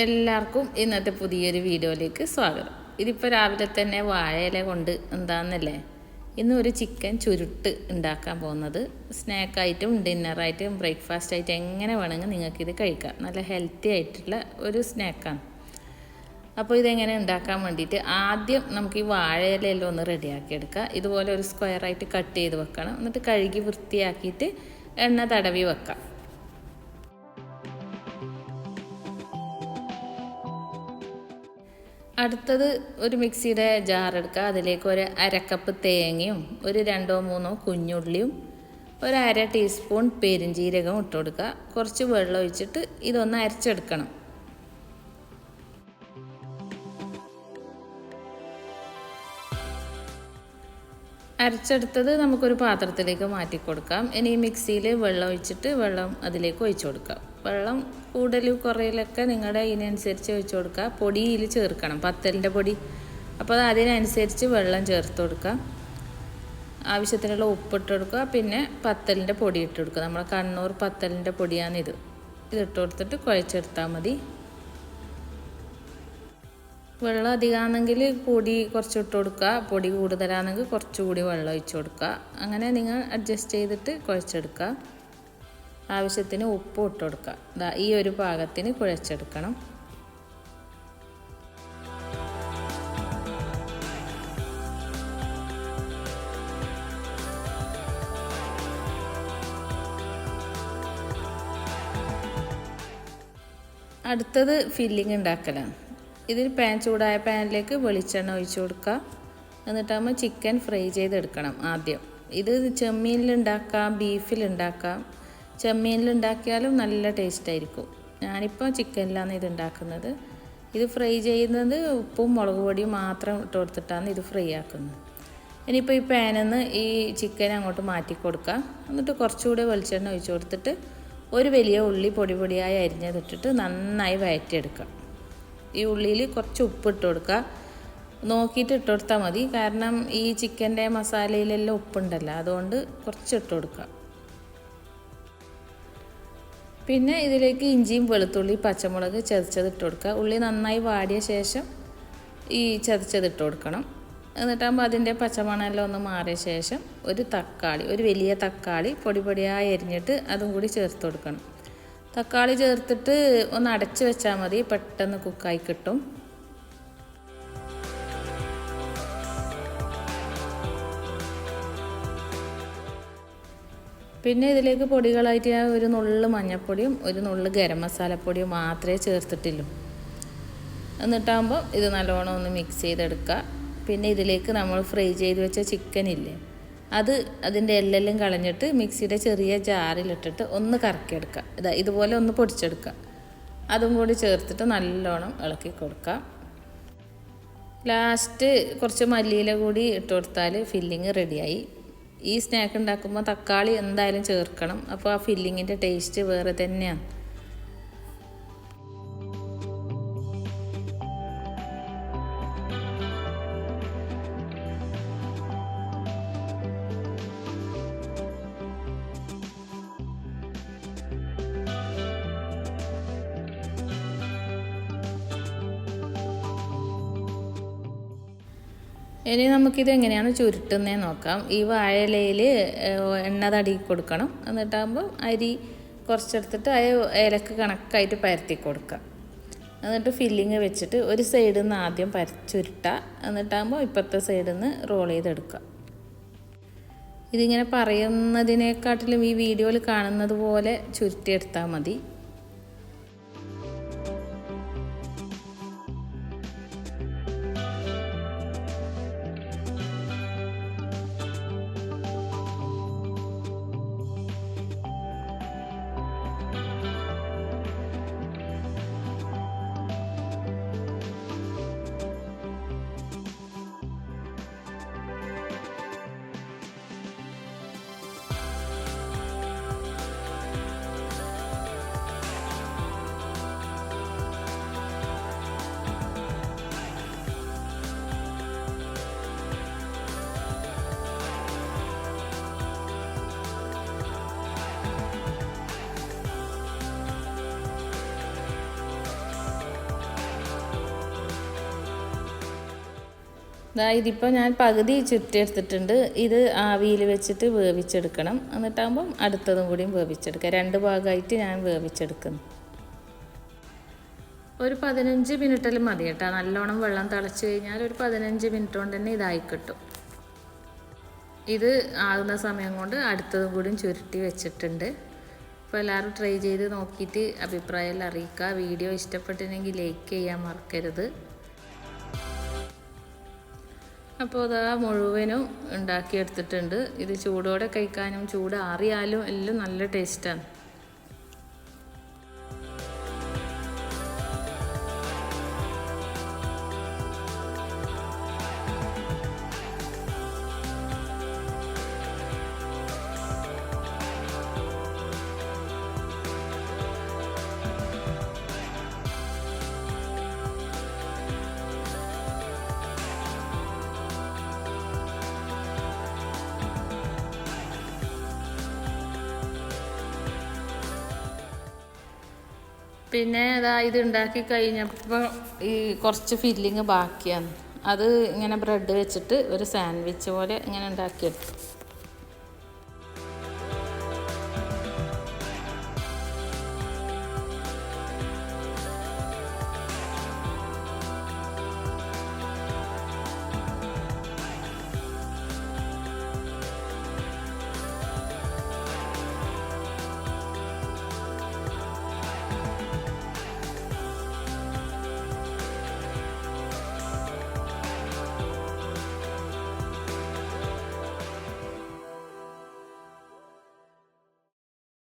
എല്ലാവർക്കും ഇന്നത്തെ പുതിയൊരു വീഡിയോയിലേക്ക് സ്വാഗതം. ഇതിപ്പോൾ രാവിലെ തന്നെ വാഴയില കൊണ്ട് എന്താണെന്നല്ലേ ഇന്ന് ഒരു ചിക്കൻ ചുരുട്ട് ഉണ്ടാക്കാൻ പോകുന്നത്. സ്നാക്കായിട്ടും ഡിന്നറായിട്ടും ബ്രേക്ക്ഫാസ്റ്റ് ആയിട്ടും എങ്ങനെ വേണമെങ്കിൽ നിങ്ങൾക്കിത് കഴിക്കാം. നല്ല ഹെൽത്തി ആയിട്ടുള്ള ഒരു സ്നാക്കാണ്. അപ്പോൾ ഇതെങ്ങനെ ഉണ്ടാക്കാൻ വേണ്ടിയിട്ട് ആദ്യം നമുക്ക് ഈ വാഴയിലെല്ലാം ഒന്ന് റെഡിയാക്കി എടുക്കുക ഇതുപോലെ ഒരു സ്ക്വയറായിട്ട് കട്ട് ചെയ്ത് വെക്കണം. എന്നിട്ട് കഴുകി വൃത്തിയാക്കിയിട്ട് എണ്ണ തടവി വെക്കാം. അടുത്തത് ഒരു മിക്സിയുടെ ജാർ എടുക്കുക. അതിലേക്ക് ഒരു അരക്കപ്പ് തേങ്ങയും ഒരു രണ്ടോ മൂന്നോ കുഞ്ഞുള്ളിയും ഒരു അര ടീസ്പൂൺ പെരിഞ്ജീരകം ഇട്ട് കൊടുക്കുക. കുറച്ച് വെള്ളം ഒഴിച്ചിട്ട് ഇതൊന്ന് അരച്ചെടുക്കണം. അരച്ചെടുത്തത് നമുക്കൊരു പാത്രത്തിലേക്ക് മാറ്റി കൊടുക്കാം ഇനി മിക്സിയിൽ വെള്ളം ഒഴിച്ചിട്ട് വെള്ളം അതിലേക്ക് ഒഴിച്ചു കൊടുക്കാം. വെള്ളം കൂടുതൽ കുറയിലൊക്കെ നിങ്ങളുടെ ഇതിനനുസരിച്ച് വെച്ച് കൊടുക്കുക. പൊടിയിൽ ചേർക്കണം പത്തലിന്റെ പൊടി. അപ്പോൾ അതിനനുസരിച്ച് വെള്ളം ചേർത്ത് കൊടുക്കുക. ആവശ്യത്തിനുള്ള ഉപ്പിട്ട് കൊടുക്കുക. പിന്നെ പത്തലിന്റെ പൊടി ഇട്ട് കൊടുക്കുക. നമ്മൾ കണ്ണൂർ പത്തലിന്റെ പൊടിയാണ് ഇത്. ഇതിട്ട് കൊടുത്തിട്ട് കുഴച്ചെടുത്താൽ മതി. വെള്ളം അധികമാണെങ്കിൽ പൊടി കുറച്ച് ഇട്ട് കൊടുക്കുക. പൊടി കൂടുതലാണെങ്കിൽ കുറച്ചുകൂടി വെള്ളം ഒഴിച്ച് കൊടുക്കുക. അങ്ങനെ നിങ്ങൾ അഡ്ജസ്റ്റ് ചെയ്തിട്ട് കുഴച്ചെടുക്കുക. ആവശ്യത്തിന് ഉപ്പ് ഇട്ട് കൊടുക്കുക ഈ ഒരു പാകത്തിന് കുഴച്ചെടുക്കണം. അടുത്തത് ഫില്ലിങ് ഉണ്ടാക്കലാണ്. ഇതിൽ പാൻ ചൂടായ പാനിലേക്ക് വെളിച്ചെണ്ണ ഒഴിച്ചു കൊടുക്കുക. എന്നിട്ടാകുമ്പോൾ ചിക്കൻ ഫ്രൈ ചെയ്തെടുക്കണം ആദ്യം. ഇത് ചെമ്മീനിലുണ്ടാക്കാം ബീഫിലുണ്ടാക്കാം ചെമ്മീനിലുണ്ടാക്കിയാലും നല്ല ടേസ്റ്റ് ആയിരിക്കും ഞാനിപ്പോൾ ചിക്കനിലാണ് ഇത് ഉണ്ടാക്കുന്നത് ഇത് ഫ്രൈ ചെയ്യുന്നത് ഉപ്പും മുളക് പൊടിയും മാത്രം ഇട്ട് കൊടുത്തിട്ടാണ് ഇത് ഫ്രൈ ആക്കുന്നത്. ഇനിയിപ്പോൾ ഈ പാനിൽ നിന്ന് ഈ ചിക്കൻ അങ്ങോട്ട് മാറ്റി കൊടുക്കാം എന്നിട്ട് കുറച്ചുകൂടി വെളിച്ചെണ്ണ ഒഴിച്ചു കൊടുത്തിട്ട് ഒരു വലിയ ഉള്ളി പൊടി പൊടിയായി അരിഞ്ഞതിട്ടിട്ട് നന്നായി വയറ്റിയെടുക്കുക. ഈ ഉള്ളിയിൽ കുറച്ച് ഉപ്പ് ഇട്ട് കൊടുക്കുക. നോക്കിയിട്ട് ഇട്ട് കൊടുത്താൽ മതി. കാരണം ഈ ചിക്കന്റെ മസാലയിലെല്ലാം ഉപ്പുണ്ടല്ലോ. അതുകൊണ്ട് കുറച്ച് ഇട്ട് കൊടുക്കുക. പിന്നെ ഇതിലേക്ക് ഇഞ്ചിയും വെളുത്തുള്ളി പച്ചമുളക് ചതച്ചത് ഇട്ട് കൊടുക്കുക. ഉള്ളി നന്നായി വാടിയ ശേഷം ഈ ചതച്ചത് ഇട്ട് കൊടുക്കണം. എന്നിട്ടാകുമ്പോൾ അതിന്റെ പച്ചമണമെല്ലാം ഒന്ന് മാറിയ ശേഷം ഒരു തക്കാളി ഒരു വലിയ തക്കാളി പൊടി പൊടിയായി എരിഞ്ഞിട്ട് അതും കൂടി ചേർത്ത് കൊടുക്കണം. തക്കാളി ചേർത്തിട്ട് ഒന്ന് അടച്ച് വെച്ചാൽ മതി പെട്ടെന്ന് കുക്കായി കിട്ടും. പിന്നെ ഇതിലേക്ക് പൊടികളായിട്ട് ഞാൻ ഒരു നുള്ള് മഞ്ഞൾപ്പൊടിയും ഒരു നുള്ള് ഗരം മസാലപ്പൊടിയും മാത്രമേ ചേർത്തിട്ടുള്ളൂ എന്നിട്ടാകുമ്പോൾ ഇത് നല്ലോണം ഒന്ന് മിക്സ് ചെയ്തെടുക്കുക. പിന്നെ ഇതിലേക്ക് നമ്മൾ ഫ്രൈ ചെയ്ത് വെച്ച ചിക്കൻ ഇല്ലേ അത് അതിന്റെ എല്ലെല്ലാം കളഞ്ഞിട്ട് മിക്സിയുടെ ചെറിയ ജാറിലിട്ടിട്ട് ഒന്ന് കറക്കിയെടുക്കുക. ഇതാ ഇതുപോലെ ഒന്ന് പൊടിച്ചെടുക്കുക. അതും കൂടി ചേർത്തിട്ട് നല്ലോണം ഇളക്കി കൊടുക്കുക. ലാസ്റ്റ് കുറച്ച് മല്ലിയില കൂടി ഇട്ട് കൊടുത്താൽ ഫില്ലിങ് റെഡിയായി ഈ സ്നാക്ക് ഉണ്ടാക്കുമ്പോൾ തക്കാളി എന്തായാലും ചേർക്കണം. അപ്പോൾ ആ ഫില്ലിങ്ങിന്റെ ടേസ്റ്റ് വേറെ തന്നെയാണ് ഇനി നമുക്കിത് എങ്ങനെയാണ് ചുരുട്ടുന്നതെന്ന് നോക്കാം. ഈ വാഴയിലയിൽ എണ്ണ തടി കൊടുക്കണം. എന്നിട്ടാകുമ്പോൾ അരി കുറച്ചെടുത്തിട്ട് ആ ഇലക്ക് കണക്കായിട്ട് പരത്തി കൊടുക്കുക എന്നിട്ട് ഫില്ലിങ് വെച്ചിട്ട് ഒരു സൈഡിൽ നിന്ന് ആദ്യം പര ചുരുട്ടുക എന്നിട്ടാകുമ്പോൾ ഇപ്പുറത്തെ സൈഡിൽ നിന്ന് റോൾ ചെയ്തെടുക്കുക ഇതിങ്ങനെ പറയുന്നതിനെക്കാട്ടിലും ഈ വീഡിയോയിൽ കാണുന്നത് പോലെ ചുരുട്ടിയെടുത്താൽ മതി. ഇതിപ്പോൾ ഞാൻ പകുതി ചുറ്റിയെടുത്തിട്ടുണ്ട് ഇത് ആവിയിൽ വെച്ചിട്ട് വേവിച്ചെടുക്കണം. എന്നിട്ടാകുമ്പം അടുത്തതും കൂടിയും വേവിച്ചെടുക്കുക രണ്ട് ഭാഗമായിട്ട് ഞാൻ വേവിച്ചെടുക്കുന്നു. ഒരു പതിനഞ്ച് മിനിറ്റിൽ മതി കേട്ടോ. നല്ലോണം വെള്ളം തിളച്ച് കഴിഞ്ഞാൽ ഒരു പതിനഞ്ച് മിനിറ്റ് കൊണ്ട് തന്നെ ഇതായി കിട്ടും. ഇത് ആകുന്ന സമയം കൊണ്ട് അടുത്തതും കൂടിയും ചുരുട്ടി വെച്ചിട്ടുണ്ട്. അപ്പോൾ എല്ലാവരും ട്രൈ ചെയ്ത് നോക്കിയിട്ട് അഭിപ്രായം അറിയിക്കുക. വീഡിയോ ഇഷ്ടപ്പെട്ടിട്ടുണ്ടെങ്കിൽ ലൈക്ക് ചെയ്യാൻ മറക്കരുത്. അപ്പോൾ അതാ മുഴുവനും ഉണ്ടാക്കിയെടുത്തിട്ടുണ്ട്. ഇത് ചൂടോടെ കഴിക്കാനും ചൂടാറിയാലും എല്ലാം നല്ല ടേസ്റ്റാണ് പിന്നെ ഇതാ ഇത് ഉണ്ടാക്കി കഴിഞ്ഞപ്പോൾ ഈ കുറച്ച് ഫില്ലിങ് ബാക്കിയാണ്. അത് ഇങ്ങനെ ബ്രെഡ് വെച്ചിട്ട് ഒരു സാൻഡ്വിച്ച് പോലെ ഇങ്ങനെ ഉണ്ടാക്കിയെടുത്തു.